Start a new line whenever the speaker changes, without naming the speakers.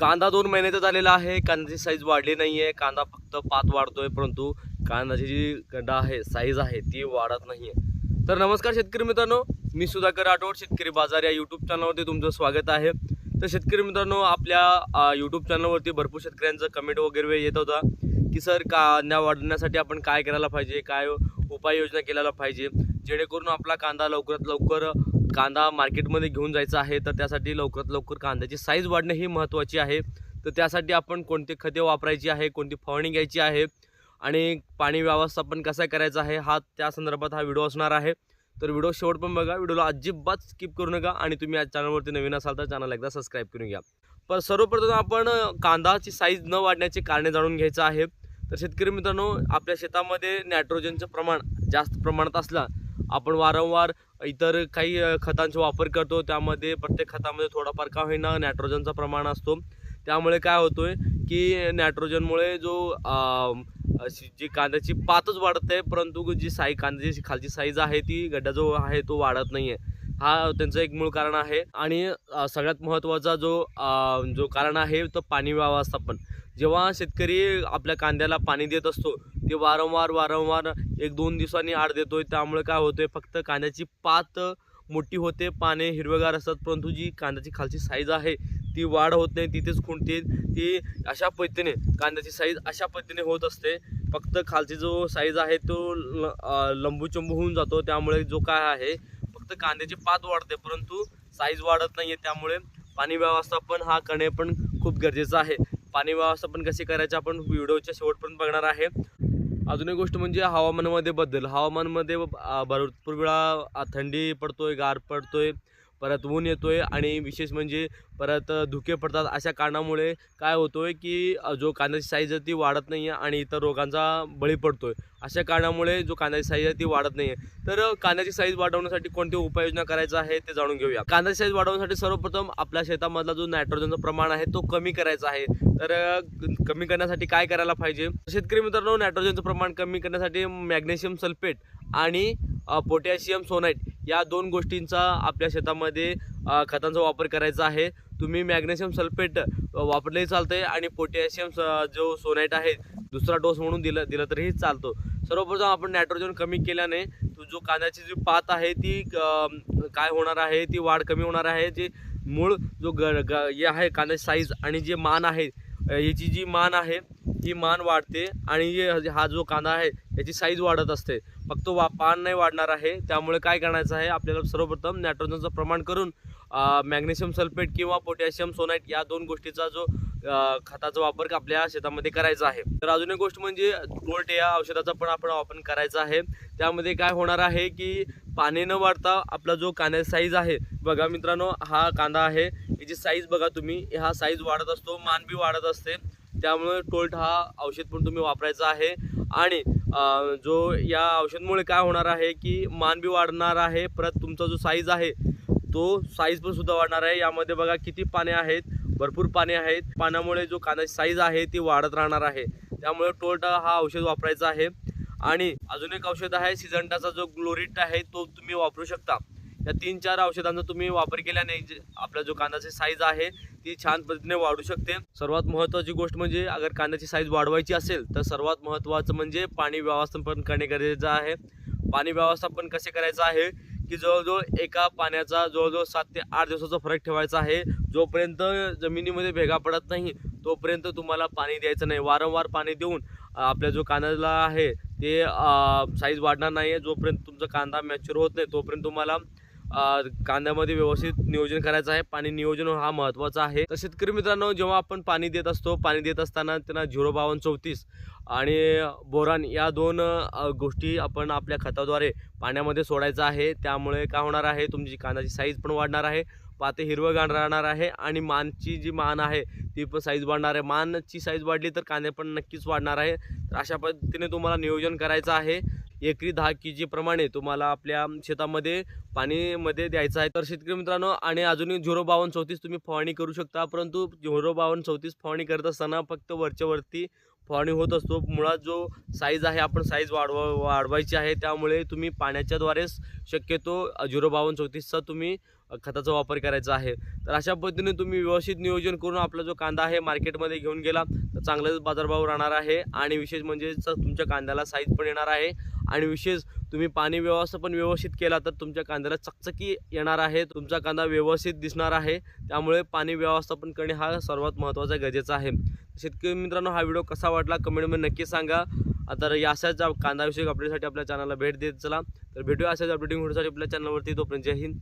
कांदा दोन महिन्याचा झालेला आहे. कांद्याची साईज वाढली नाही आहे कांदा फक्त पात वाढतोय परंतु कांद्याची जी गड्डा आहे साईज आहे ती वाढत नाही आहे तर नमस्कार शेतकरी मित्रांनो मी सुधाकर राठोड शेतकरी बाजार या यूट्यूब चॅनलवरती तुमचं स्वागत आहे. तर शेतकरी मित्रांनो आपल्या यूट्यूब चॅनलवरती भरपूर शेतकऱ्यांचं कमेंट वगैरे येत होता की सर कांदा वाढण्यासाठी आपण काय करायला पाहिजे? काय उपाययोजना केल्याला पाहिजे? जेणेकरून आपला कांदा लवकरात लवकर कांदा मार्केटमध्ये घेऊन जायचा आहे तर त्यासाठी लवकरात लवकर कांद्याची साईज वाढणे ही महत्त्वाची आहे. तर त्यासाठी आपण कोणते खते वापरायची आहे कोणती फवारणी घ्यायची आहे आणि पाणी व्यवस्थापन कसं करायचं आहे हा त्या संदर्भात हा व्हिडिओ असणार आहे. तर व्हिडिओ शेवट पण बघा व्हिडिओला अजिबात स्किप करू नका आणि तुम्ही आज चॅनलवरती नवीन असाल तर चॅनल एकदा सबस्क्राईब करून घ्या. पण सर्वप्रथम आपण कांदाची साईज न वाढण्याची कारणे जाणून घ्यायचं आहे. तर शेतकरी मित्रांनो आपल्या शेतामध्ये नायट्रोजनचं प्रमाण जास्त प्रमाणात असला आपण वारंवार इतर काही खतांचा वापर करतो. त्यामध्ये प्रत्येक खतामध्ये थोडाफार का होईना नायट्रोजनचा प्रमाण असतो. त्यामुळे काय होतोय की नायट्रोजनमुळे जो जी कांद्याची पातच वाढत आहे परंतु जी साई कांद्याची खालची साईज आहे ती गड्डा जो आहे तो वाढत नाही आहे हा त्यांचं एक मूळ कारण आहे. आणि सगळ्यात महत्त्वाचा जो जो कारण आहे तो पाणी व्यवस्थापन. जेव्हा शेतकरी आपल्या कांद्याला पाणी देत असतो ते वारंवार वारंवार एक दोन दिवसांनी आड देतोय. त्यामुळे काय होतंय फक्त कांद्याची पात मोठी होते पाने हिरवेगार असतात परंतु जी कांद्याची खालची साईज आहे ती वाढ होत नाही तिथेच खुंटते. ती अशा पद्धतीने कांद्याची साईज अशा पद्धतीने होत असते. फक्त खालची जो साईज आहे तो ल- लंबूचंबू होऊन जातो. त्यामुळे जो काय आहे फक्त कांद्याची पात वाढते परंतु साईज वाढत नाही आहे त्यामुळे पाणी व्यवस्थापन हा करणे पण खूप गरजेचं आहे. पाणी व्यवस्थापन कसे करायचे आपण व्हिडिओच्या शेवटपर्यंत बघणार आहे. अजून एक गोष्ट म्हणजे हवामानामध्ये बदल. हवामानामध्ये भरपूर वेळा थंडी पडतोय गार पडतोय परत ऊन येतोय आणि विशेष म्हणजे परत धुके पडतात. अशा कारणामुळे काय होतोय की जो कांद्याची साईज आहे ती वाढत नाही आहे आणि इतर रोगांचा बळी पडतोय. अशा कारणामुळे जो कांद्याची साईज आहे ती वाढत नाही आहे तर कांद्याची साईज वाढवण्यासाठी कोणती उपाययोजना करायचं आहे ते जाणून घेऊया. कांद्याची साईज वाढवण्यासाठी सर्वप्रथम आपल्या शेतामधला जो नायट्रोजनचं प्रमाण आहे तो कमी करायचा आहे. तर कमी करण्यासाठी काय करायला पाहिजे? शेतकरी मित्रांनो नायट्रोजनचं प्रमाण कमी करण्यासाठी मॅग्नेशियम सल्फेट आणि पोटॅशियम सोनाईट या दोन गोष्टींचा आपल्या शेतामध्ये खतांचा वापर करायचा आहे. तुम्ही मॅग्नेशियम सल्फेट वापरलेही चालतंय आणि पोटॅशियम जो सोनाईट आहे दुसरा डोस म्हणून दिला दिला तरीही चालतो. सर्वप्रथम आपण नायट्रोजन कमी केल्याने जो कांद्याची जी पात आहे ती काय होणार आहे ती वाढ कमी होणार आहे. जे मूळ जो ग ग- हे आहे कांद्याची साईज आणि जे मान आहे याची जी मान आहे ही मान वाढते आणि हा जो कांदा आहे याची साईज वाढत असते. फक्त वा पान नाही वाढणार आहे. त्यामुळे काय करायचं आहे आपल्याला सर्वप्रथम नायट्रोजनचं प्रमाण करून मॅग्नेशियम सल्फेट किंवा पोटॅशियम सोनाईट या दोन गोष्टीचा जो खताचा वापर आपल्या शेतामध्ये करायचा आहे. तर अजून एक गोष्ट म्हणजे गोल्ट या औषधाचा पण आपण वापर करायचा आहे. त्यामध्ये काय होणार आहे की पाणी न वाढता आपला जो कांद्याचा साईज आहे बघा मित्रांनो हा कांदा आहे. याची साईज बघा तुम्ही. हा साईज वाढत असतो मान बी वाढत असते. त्यामुळे टोल्ट हा औषध पण तुम्ही वापरायचा आहे. आणि जो या औषधमुळे काय होणार आहे की मान बी वाढणार आहे. परत तुमचा जो साईज आहे तो साईज पण सुद्धा वाढणार आहे. यामध्ये बघा किती पाने आहेत. भरपूर पाने आहेत. पाण्यामुळे जो कांद्याची साईज आहे ती वाढत राहणार आहे. त्यामुळे टोल्टा हा औषध वापरायचा आहे. आणि अजून एक औषध आहे सिजंटाचा जो ग्लोरिट आहे तो तुम्ही वापरू शकता. या तीन चार औषधांचा तुम्ही वापर केल्याने जे आपला जो कांद्याची साईज आहे ती छान पद्धतीने वाढू शकते. सर्वात महत्त्वाची गोष्ट म्हणजे अगर कांद्याची साईज वाढवायची असेल तर सर्वात महत्त्वाचं म्हणजे पाणी व्यवस्थापन करणे गरजेचं आहे. पाणी व्यवस्थापन कसे करायचं आहे की जवळजवळ एका पाण्याचा जवळजवळ सात ते आठ दिवसाचा फरक ठेवायचा आहे. जोपर्यंत जमिनीमध्ये भेगा पडत नाही तोपर्यंत तुम्हाला पाणी द्यायचं नाही. वारंवार पाणी देऊन आपल्या जो कांद्याला आहे ते साईज वाढणार नाही आहे जोपर्यंत तुमचा कांदा मॅच्युअर होत नाही तोपर्यंत तुम्हाला कांद्यामध्ये व्यवस्थित नियोजन करायचं आहे. पाणी नियोजन हा महत्त्वाचा आहे. तर शेतकरी मित्रांनो जेव्हा आपण पाणी देत असतो पाणी देत असताना त्यांना झिरो बावन्न चौतीस आणि बोरान या दोन गोष्टी आपण आपल्या खताद्वारे पाण्यामध्ये सोडायचं आहे. त्यामुळे काय होणार आहे? तुमची कांद्याची साईज पण वाढणार आहे. पाते हिरवं राहणार आहे आणि मानची जी मान आहे ती पण साईज वाढणार आहे. मानची साईज वाढली तर कांदे पण नक्कीच वाढणार आहे. तर अशा पद्धतीने तुम्हाला नियोजन करायचं आहे. एकरी दहा के जी प्रमाणे तुम्हाला आपल्या शेतामध्ये पाणीमध्ये द्यायचं आहे. तर शेतकरी मित्रांनो आणि अजूनही झिरो बावन्न चौतीस तुम्ही फवारणी करू शकता. परंतु झिरो बावन्न चौतीस फवारणी करत असताना फक्त वरच्यावरती फवारणी होत असतो. मुळात जो साईज आहे आपण साईज वाढवा वाढवायची आहे. त्यामुळे तुम्ही पाण्याच्याद्वारेच शक्यतो झिरो बावन्न चौतीसचा तुम्ही खताचा वापर करायचा आहे. तर अशा पद्धतीने तुम्ही व्यवस्थित नियोजन करून आपला जो कांदा आहे मार्केटमध्ये घेऊन गेला. तर चांगलाच बाजारभाव राहणार आहे. आणि विशेष म्हणजे तुमच्या कांद्याला साईज पण येणार आहे. आणि विशेष तुम्ही पाणी व्यवस्थापन व्यवस्थित केला तर तुमच्या कांद्याला चकचकी येणार आहे तुमचा कांदा व्यवस्थित दिसणार आहे. त्यामुळे पाणी व्यवस्थापन करणे हा सर्वात महत्त्वाचा गरजेचा आहे. शेतकरी मित्रांनो हा व्हिडिओ कसा वाटला कमेंटमध्ये नक्की सांगा. आता या अशाच अपडेटसाठी आपल्या चॅनलला भेट देत चला. तर भेटूया अशाच अपडेटिंग होण्यासाठी आपल्या चॅनलवरती. तोपर्यंत जय हिंद.